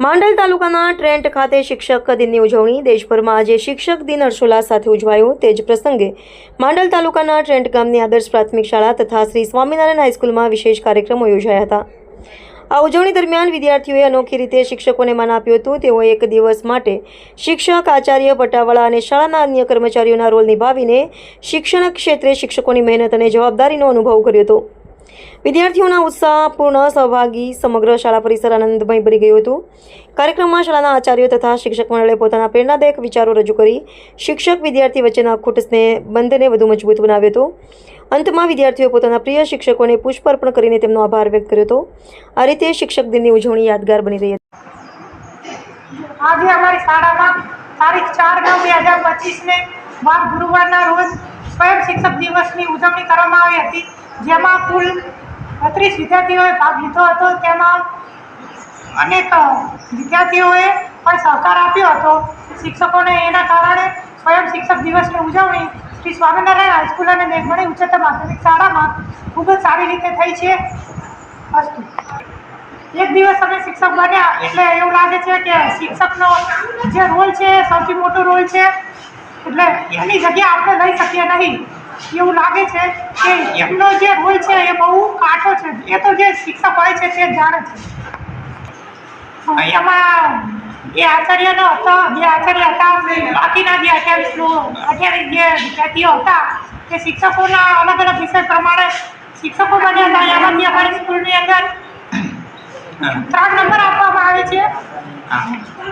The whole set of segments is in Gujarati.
માંડલ તાલુકાના ટ્રેન્ટ ખાતે શિક્ષક દિનની ઉજવણી. દેશભરમાં આજે શિક્ષક દિન હર્ષોલ્લાસ સાથે ઉજવાયો. તે જ પ્રસંગે માંડલ તાલુકાના ટ્રેન્ટ ગામની આદર્શ પ્રાથમિક શાળા તથા શ્રી સ્વામિનારાયણ હાઈસ્કૂલમાં વિશેષ કાર્યક્રમો યોજાયા હતા. આ ઉજવણી દરમિયાન વિદ્યાર્થીઓએ અનોખી રીતે શિક્ષકોને માન આપ્યું હતું. તેઓ એક દિવસ માટે શિક્ષક, આચાર્ય, પટાવાળા અને શાળાના અન્ય કર્મચારીઓના રોલ નિભાવીને શિક્ષણ ક્ષેત્રે શિક્ષકોની મહેનત અને જવાબદારીનો અનુભવ કર્યો હતો. વિદ્યાર્થીઓના ઉત્સાહપૂર્ણ સહભાગી સમગ્ર શાળા પરિસર આનંદમય બની ગયું હતું. કાર્યક્રમમાં શાળાના આચાર્યો તથા શિક્ષક મંડળે પોતાના પ્રેરણાદાયક વિચારો રજૂ કરી શિક્ષક વિદ્યાર્થી વચ્ચેના અખૂટ બંધને વધુ મજબૂત બનાવ્યો હતો. અંતમાં વિદ્યાર્થીઓ પોતાના પ્રિય શિક્ષકોને પુષ્પ અર્પણ કરીને તેમનો આભાર વ્યક્ત કર્યો હતો. આ રીતે શિક્ષક દિનની ઉજવણી યાદગાર બની રહી હતી. આજે અમારી શાળામાં તારીખ ચાર નવ બે હજાર પચીસને વાર ગુરુવારના રોજ સ્વયં શિક્ષક દિવસની ઉજવણી કરવામાં આવી હતી, જેમાં કુલ બત્રીસ વિદ્યાર્થીઓએ ભાગ લીધો હતો. તેમાં અનેક વિદ્યાર્થીઓએ પણ સહકાર આપ્યો હતો. શિક્ષકોને એના કારણે સ્વયં શિક્ષક દિવસની ઉજવણી શ્રી સ્વામિનારાયણ હાઈસ્કૂલ અને મેઘમણી ઉચ્ચતર માધ્યમિક શાળામાં ખૂબ જ સારી રીતે થઈ છે. અસ્તુ. એક દિવસ અમે શિક્ષક બન્યા, એટલે એવું લાગે છે કે શિક્ષકનો જે રોલ છે સૌથી મોટો રોલ છે. એટલે એની જગ્યા આપણે લઈ શકીએ નહીં. એવું લાગે છે કે એમનો જે રોલ છે એ બહુ કાઠો છે. એ તો જે શિક્ષક હોય છે તે જાણે છે. એમાં એ આચાર્યનો હતો જે આચાર્ય હતા. બાકીના જે અઠ્યાવીસ અઠ્યાવીસ જે વિદ્યાર્થીઓ હતા તે શિક્ષકોના અલગ અલગ વિષય પ્રમાણે શિક્ષકો બન્યા હતા એમાંથી અમારી સ્કૂલની અંદર ત્રણ નંબર આપવામાં આવે છે.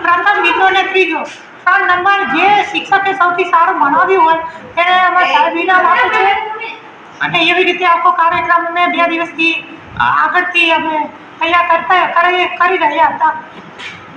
પ્રથમ બીજો અને ત્રીજો. ત્રણ નંબર જે શિક્ષકે સૌથી સારું ભણાવ્યું હોય તેને અમે સાહેબ ઇનામ આપે છે. અને એવી રીતે આખો કાર્યક્રમ અમે બે દિવસથી આગળથી અમે તૈયાર કરતા કરી કરી રહ્યા હતા.